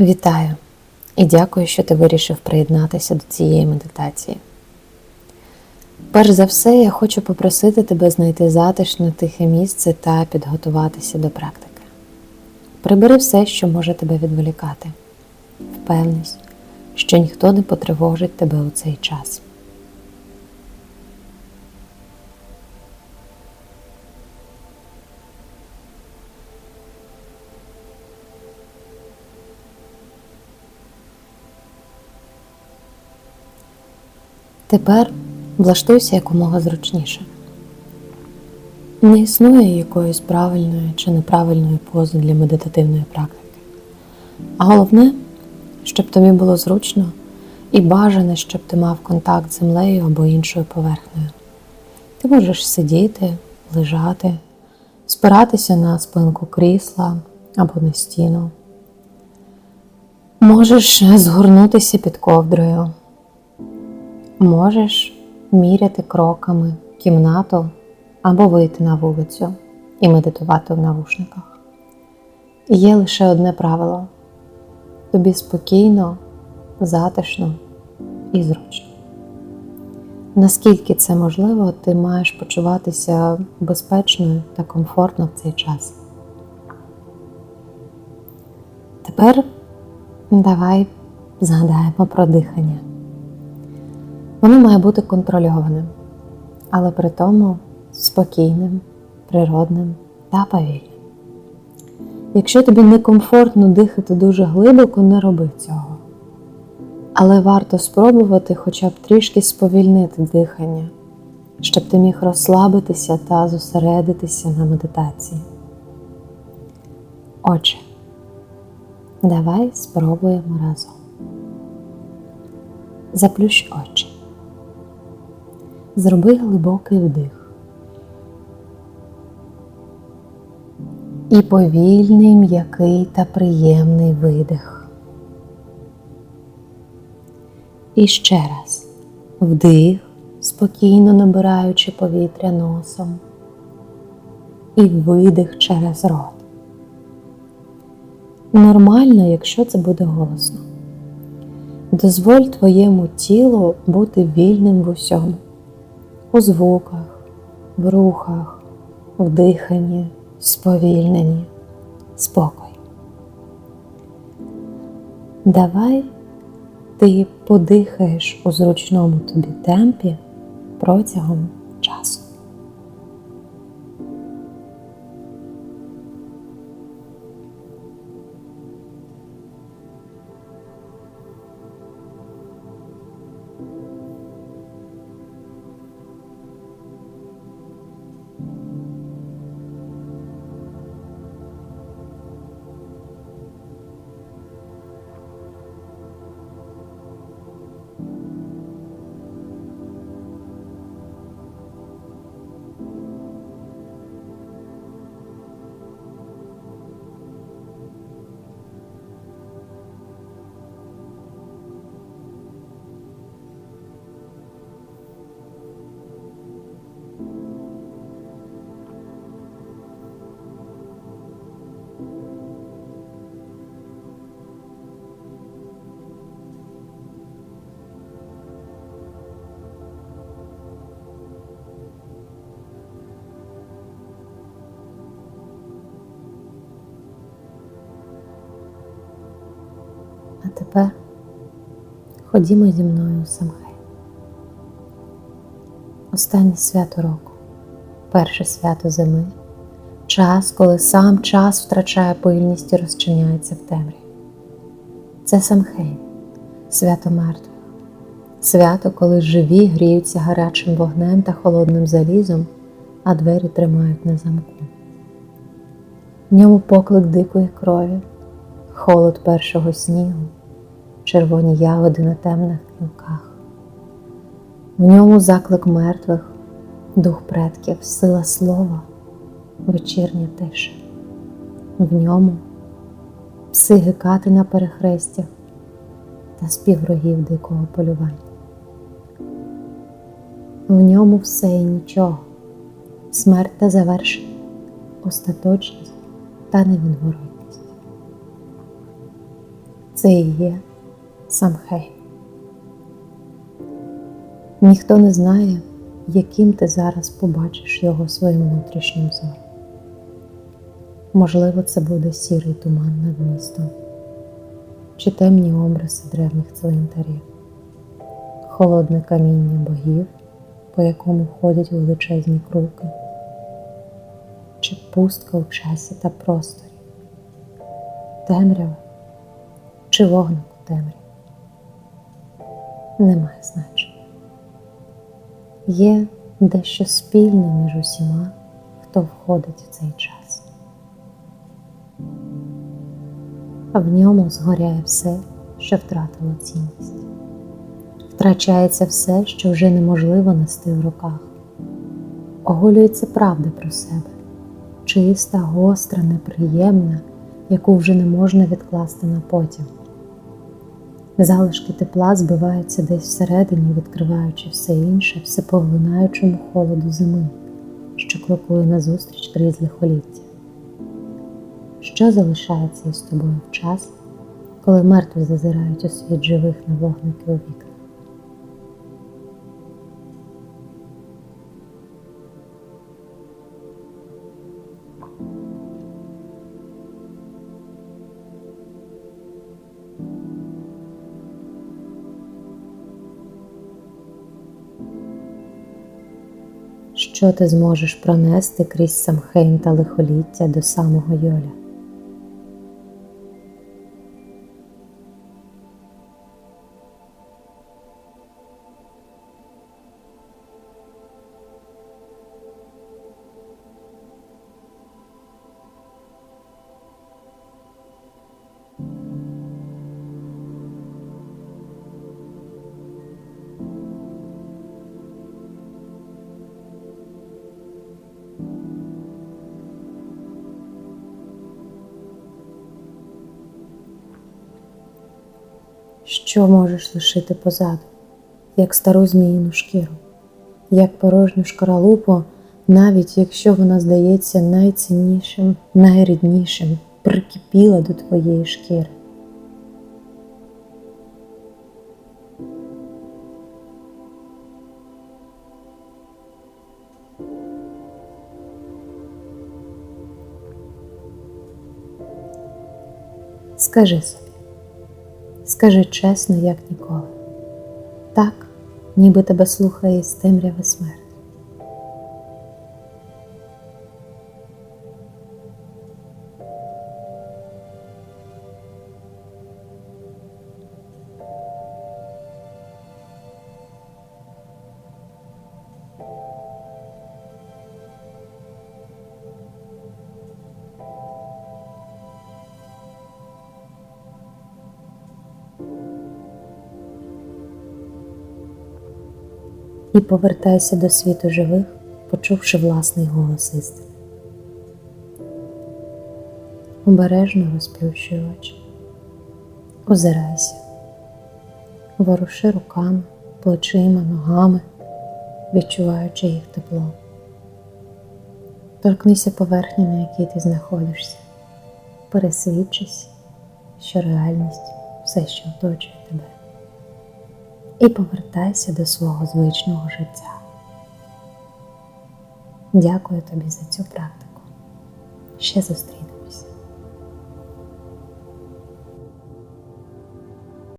Вітаю і дякую, що ти вирішив приєднатися до цієї медитації. Перш за все, я хочу попросити тебе знайти затишне тихе місце та підготуватися до практики. Прибери все, що може тебе відволікати. Впевнись, що ніхто не потривожить тебе у цей час. Тепер влаштуйся якомога зручніше. Не існує якоїсь правильної чи неправильної пози для медитативної практики. А головне, щоб тобі було зручно і бажане, щоб ти мав контакт з землею або іншою поверхнею. Ти можеш сидіти, лежати, спиратися на спинку крісла або на стіну. Можеш згорнутися під ковдрою. Можеш міряти кроками кімнату або вийти на вулицю і медитувати в навушниках. Є лише одне правило тобі спокійно, затишно і зручно. Наскільки це можливо, ти маєш почуватися безпечно та комфортно в цей час. Тепер давай згадаємо про дихання. Воно має бути контрольованим, але при тому спокійним, природним та повільним. Якщо тобі некомфортно дихати дуже глибоко, не роби цього. Але варто спробувати хоча б трішки сповільнити дихання, щоб ти міг розслабитися та зосередитися на медитації. Отже, давай спробуємо разом. Заплющ очі. Зроби глибокий вдих. І повільний, м'який та приємний видих. І ще раз вдих, спокійно набираючи повітря носом. І видих через рот. Нормально, якщо це буде голосно. Дозволь твоєму тілу бути вільним в усьому у звуках, в рухах, в диханні, сповільненні, спокій. Давай ти подихаєш у зручному тобі темпі протягом часу. Тепер ходімо зі мною у Самхай. Останнє свято року, перше свято зими, час, коли сам час втрачає пильність і розчиняється в темряві. Це Самхей, свято мертвих, свято, коли живі гріються гарячим вогнем та холодним залізом, а двері тримають на замку. В ньому поклик дикої крові, холод першого снігу, червоні ягоди на темних гілках. В ньому заклик мертвих, дух предків, сила слова, вечірня тиша. В ньому пси гикати на перехрестях та спів рогів дикого полювання. В ньому все і нічого, смерть та завершення, остаточність та невідворотність. Це і є Самхейм. Ніхто не знає, яким ти зараз побачиш його своїм внутрішнім зором. Можливо, це буде сірий туман над містом, чи темні образи древніх цвинтарів, холодне каміння богів, по якому ходять величезні круки, чи пустка у часі та просторі, темрява чи вогник у темряві. Немає значення. Є дещо спільне між усіма, хто входить в цей час. В ньому згоряє все, що втратило цінність. Втрачається все, що вже неможливо нести в руках. Оголюється правда про себе, чиста, гостра, неприємна, яку вже не можна відкласти на потім. Залишки тепла збиваються десь всередині, відкриваючи все інше, все поглинаючому холоду зими, що крокує назустріч крізь лихоліття. Що залишається із тобою в час, коли мертві зазирають у світ живих на вогники у вікна? Що ти зможеш пронести крізь самхейн та лихоліття до самого Йоля? Що можеш лишити позаду, як стару зміїну шкіру, як порожню шкаралупу, навіть якщо вона здається найціннішим, найріднішим, прикипіла до твоєї шкіри. Скажи собі. Скажи чесно, як ніколи. Так, ніби тебе слухає з темряви смерть. І повертайся до світу живих, почувши власний голос істини. Обережно розплющуй очі, озирайся, воруши руками, плечима, ногами, відчуваючи їх тепло. Торкнися поверхні, на якій ти знаходишся, пересвідчись, що реальність все, що оточує тебе і повертайся до свого звичного життя. Дякую тобі за цю практику. Ще зустрінемось.